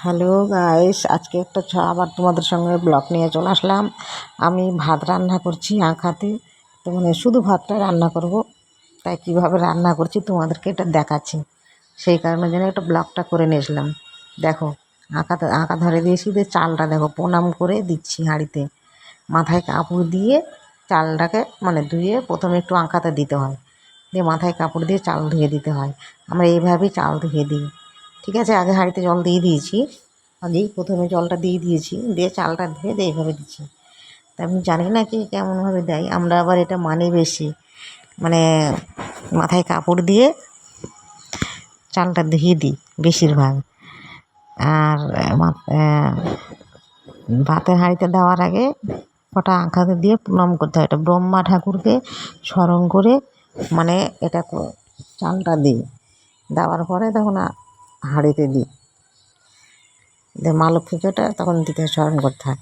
Hello guys, আজকে একটা আবার তোমাদের সঙ্গে ব্লগ নিয়ে চলে আসলাম। আমি ভাত রান্না করছি আঁকাতে। তো মানে শুধু ভাতটা রান্না করব, তাই কীভাবে রান্না করছি তোমাদেরকে এটা দেখাচ্ছি। সেই কারণে যেন একটা ব্লগটা করে নিয়েছিলাম দেখো, আঁকাতে আঁকা ধরে দিয়েছি দিয়ে চালটা দেখো, প্রণাম করে দিচ্ছি হাঁড়িতে। মাথায় কাপড় দিয়ে চালটাকে মানে ধুয়ে প্রথমে একটু আঁকাতে দিতে হয়। দিয়ে মাথায় কাপড় দিয়ে চাল ধুয়ে দিতে হয়। আমরা এইভাবেই চাল ধুয়ে দিই। ঠিক আছে, আগে হাঁড়িতে জল দিয়ে দিয়েছি। আগেই প্রথমে জলটা দিয়ে দিয়েছি, দিয়ে চালটা ধুয়ে দিয়ে এইভাবে দিচ্ছি। তা আমি জানি না কি কেমনভাবে দেয়। আমরা আবার এটা মানি বেশি মানে মাথায় কাপড় দিয়ে চালটা ধুয়ে দিই বেশিরভাগ। আর ভাতের হাঁড়িতে দেওয়ার আগে কটা আঁকাতে দিয়ে প্রণাম করতে হয়। এটা ব্রহ্মা ঠাকুরকে স্মরণ করে মানে এটা চালটা দিই। দেওয়ার পরে তখন হাঁড়িতে দিই। মা লক্ষ্মী পুজোটা তখন দিতে স্মরণ করতে হয়।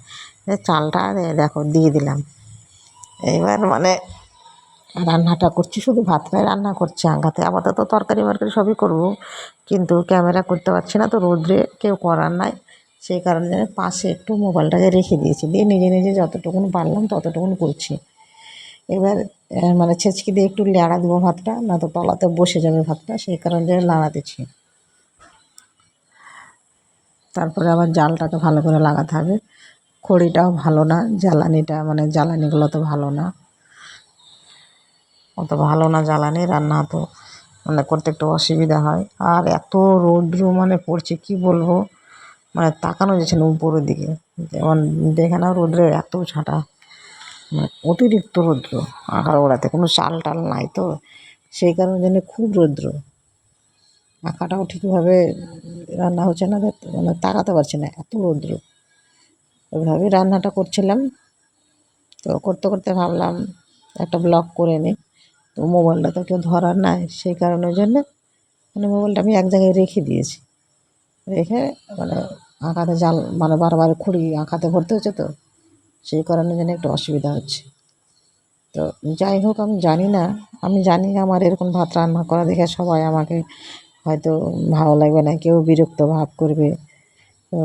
চালটা দেখো দিয়ে দিলাম। এইবার মানে রান্নাটা করছি, শুধু ভাতটাই রান্না করছি আগাতে আপাতত তরকারি মরকারি সবই করব, কিন্তু ক্যামেরা করতে পারছি না তো রোদ্রে কেউ করার নাই। সেই কারণে পাশে একটু মোবাইলটাকে রেখে দিয়েছি। দিয়ে নিজে নিজে যতটুকুন পারলাম ততটুকুন করছি। এবার মানে ছেঁচকি দিয়ে একটু লেড়া দেবো ভাতটা, না তো তলাতে বসে যাবে ভাতটা, সেই কারণে লাড়াতেছি তারপরে আবার জালটাকে ভালো করে লাগাতে হবে। খড়িটাও ভালো না, জ্বালানিটা মানে জ্বালানিগুলো তো ভালো না। অত ভালো না জ্বালানি, রান্না তো মানে করতে একটু অসুবিধা হয়। আর এত রৌদ্র মানে পড়ছে, কি বলব? মানে তাকানো যাচ্ছে না উপরের দিকে। যেমন দেখে নাও রৌদ্রের এত ছাঁটা মানে অতিরিক্ত রৌদ্র। আঁকার ওড়াতে কোনো চাল টাল নাই তো। সেই কারণে জন্য খুব রৌদ্র। আঁকাটাও ঠিকভাবে রান্না হচ্ছে না মানে তাকাতে পারছি না এত রৌদ্র। ওইভাবেই রান্নাটা করছিলাম। তো করতে করতে ভাবলাম একটা ব্লগ করে নিই তো মোবাইলটা তো কেউ ধরার নাই, সেই কারণের জন্য মানে মোবাইলটা আমি এক জায়গায় রেখে দিয়েছি। রেখে মানে আঁকাতে জাল মানে বারবার খুঁড়ি, আঁকাতে ভরতে হচ্ছে তো, সেই কারণের জন্য একটু অসুবিধা হচ্ছে। তো যাই হোক, আমি জানি না, আমি জানি আমার এরকম ভাত রান্না করা দেখে সবাই আমাকে হয়তো ভালো লাগবে না, কেউ বিরক্ত ভাব করবে। তো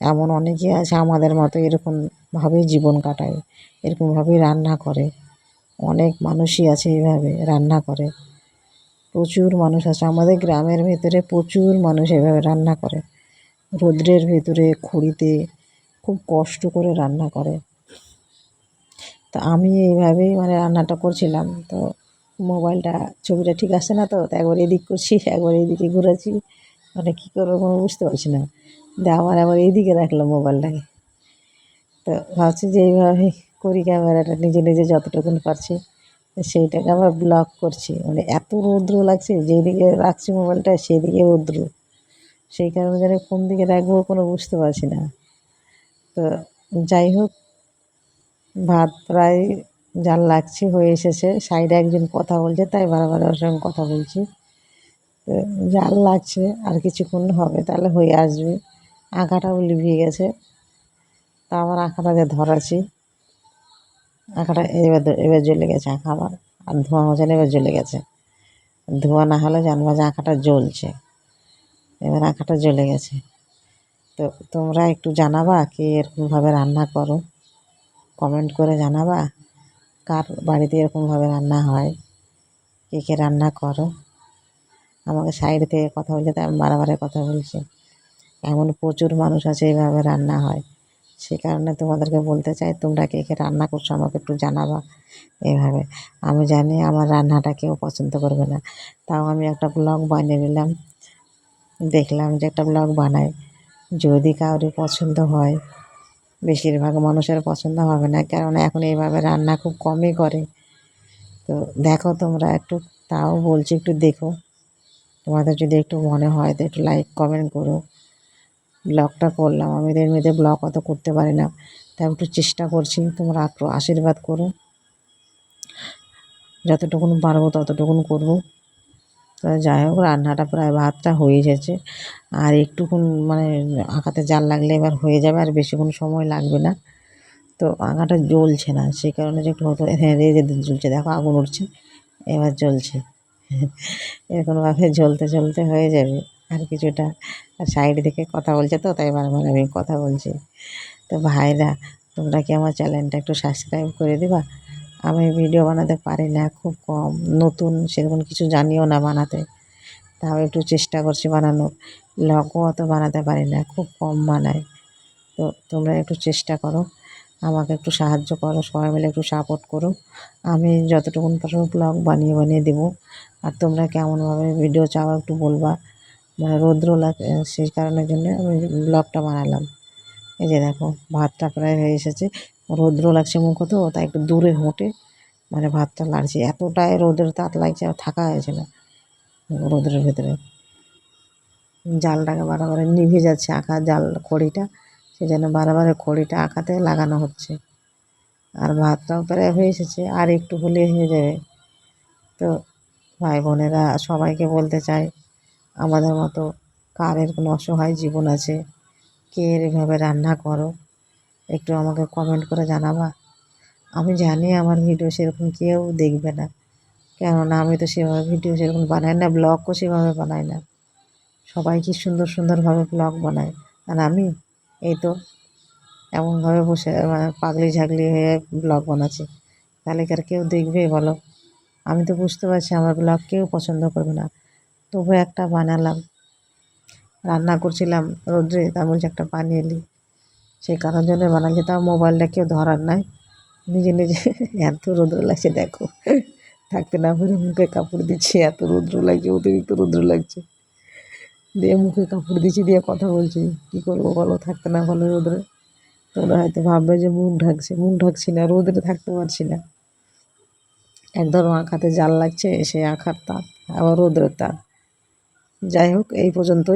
এমন অনেকেই আছে আমাদের মতো এরকমভাবেই জীবন কাটায় এরকমভাবেই রান্না করে। অনেক মানুষই আছে এইভাবে রান্না করে। প্রচুর মানুষ আছে, আমাদের গ্রামের ভেতরে প্রচুর মানুষ এভাবে রান্না করে। রৌদ্রের ভেতরে, খড়িতে খুব কষ্ট করে রান্না করে। তো আমি এইভাবেই মানে রান্নাটা করছিলাম। তো মোবাইলটা, ছবিটা ঠিক আসছে না তো? একবার এদিক করছি, একবার এদিকে ঘুরেছি মানে কী করব কোনো বুঝতে পারছি না। দিয়ে আবার আবার এইদিকে রাখলাম মোবাইলটাকে। তো ভাবছি যে এইভাবে করি ক্যামেরাটা, নিজে নিজে যতটুকুন পারছি, সেইটাকে আবার ব্লগ করছি। মানে এত রৌদ্র লাগছে, যেদিকে রাখছি মোবাইলটা সেদিকে রৌদ্র। সেই কারণে যেন কোন দিকে রাখব কোনো বুঝতে পারছি না। তো যাই হোক, ভাত প্রায় জাল লাগছে হয়ে এসেছে, সাইডে একজন কথা বলছে, তাই বারবার ওর সঙ্গে কথা বলছি। তো জাল লাগছে আর কিছুক্ষণ হবে, তাহলে হয়ে আসবে। আঁকাটাও লিভিয়ে গেছে। তা আবার আঁকাটা যে ধরাছি আঁকাটা এবার এবার জ্বলে গেছে আঁকা আবার। আর ধোঁয়া হচ্ছে না এবার জ্বলে গেছে। ধোঁয়া না হলে জানব যে আঁকাটা জ্বলছে। এবার আঁকাটা জ্বলে গেছে। তো তোমরা একটু জানাবা কি এরকমভাবে রান্না করো। কমেন্ট করে জানাবা। কার বাড়িতে এরকমভাবে রান্না হয়? কে কে রান্না করো? আমাকে সাইড থেকে কথা বলছে, তাই আমি বারবারে কথা বলছি। এমন প্রচুর মানুষ আছে এইভাবে রান্না হয়। সেই কারণে তোমাদেরকে বলতে চাই, তোমরা কে কে রান্না করছ আমাকে একটু জানাবা এইভাবে আমি জানি আমার রান্নাটা কেউ পছন্দ করবে না। তাও আমি একটা ব্লগ বানিয়ে নিলাম। দেখলাম যে একটা ব্লগ বানাই যদি কাউরি পছন্দ হয় বেশিরভাগ মানুষের পছন্দ হবে না কারণ এখন এইভাবে রান্না খুব কমই করে। তো দেখো তোমরা একটু, তাও বলছি একটু দেখো। তোমাদের যদি একটু মনে হয় তো একটু লাইক কমেন্ট করো। ব্লগটা করলাম, আমি এদের মধ্যে ব্লগ অত করতে পারি না, তাই একটু চেষ্টা করছি, তোমরা একটু আশীর্বাদ করো। যতটুকুন পারব ততটুকুন করব। তো যাই হোক রান্নাটা প্রায় ভাতটা হয়ে গেছে। আর একটুক্ষণ মানে আঁকাতে জাল লাগলে এবার হয়ে যাবে, আর বেশিক্ষণ সময় লাগবে না। তো আঁকাটা জ্বলছে না সেই কারণে যে একটু হতো হ্যাঁ রেজে জ্বলছে। দেখো আগুন উঠছে, এবার জ্বলছে। এরকমভাবে জ্বলতে জ্বলতে হয়ে যাবে, আর কিছুটা। আর সাইড থেকে কথা বলছে তো, তাই বারবার আমি কথা বলছি। তো ভাইরা, তোমরা কি আমার চ্যানেলটা একটু সাবস্ক্রাইব করে দিবা? আমি ভিডিও বানাতে পারি না, খুব কম। নতুন সেরকম কিছু জানিও না বানাতে। তাও একটু চেষ্টা করছি বানানোর। লগও অত বানাতে পারি না, খুব কম বানাই। তো তোমরা একটু চেষ্টা করো, আমাকে একটু সাহায্য করো, সবাই মিলে একটু সাপোর্ট করো। আমি যতটুকুন পারো ব্লগ বানিয়ে বানিয়ে দেবো। আর তোমরা কেমনভাবে ভিডিও চাও একটু বলবা। মানে রৌদ্র লাগে সেই কারণের জন্য আমি ব্লগটা বানালাম। এই যে দেখো, ভাতটা প্রায় হয়ে এসেছে। রৌদ্র লাগছে মুখ তো, তাই একটু দূরে হোঁটে। মানে ভাতটা লাগছে, এতটাই রোদের তাপ লাগছে আর থাকা হয়েছে না রোদের ভেতরে। জালটাকে বারবার নিভে যাচ্ছে আঁকা জাল খড়িটা সেই জন্য বারবার খড়িটা আঁকাতে লাগানো হচ্ছে। আর ভাতটাও প্রায় হয়ে এসেছে, আর একটু হলে হয়ে যাবে। তো ভাই বোনেরা সবাইকে বলতে চাই, আমাদের মতো কার এরকম অসহায় জীবন আছে, কে এভাবে রান্না করো? একটু আমাকে কমেন্ট করে জানাবা। আমি জানি আমার ভিডিও সেরকম কেউ দেখবে না। কেননা আমি তো সেভাবে ভিডিও সেরকম বানাই না ব্লগও সেভাবে বানাই না। সবাই কি সুন্দর সুন্দরভাবে ব্লগ বানায়? আর আমি? এই তো। এমনভাবে বসে মানে পাগলি ঝাগলি হয়ে ব্লগ বানাচ্ছি। তাহলে কি আর কেউ দেখবে বলো? আমি তো বুঝতে পারছি আমার ব্লগ কেউ পছন্দ করবে না। তবু একটা বানালাম। রান্না করছিলাম রোদ্রে, তা বলছে একটা বানিয়ে এলি সেই কারণ জন্য বানাচ্ছি তাও মোবাইলটা কেউ ধরার নাই। নিজে নিজে এত রৌদ্র লাগছে, দেখো। থাকতে না পারে মুখে কাপড় দিচ্ছে, এত রৌদ্র লাগছে, অতিরিক্ত রৌদ্র লাগছে। দিয়ে মুখে কাপড় দিচ্ছি, দিয়ে কথা বলছি, কী করব বলো, থাকতে না ভালো রোদ্রে। তোমরা হয়তো ভাববে যে মুখ ঢাকছে, মুখ ঢাকছি না রোদে থাকতে পারছি না। একদম আঁকাতে জাল লাগছে, সে আঁকার তাপ, আবার রোদ্রের তাপ। যাই হোক, এই পর্যন্তই।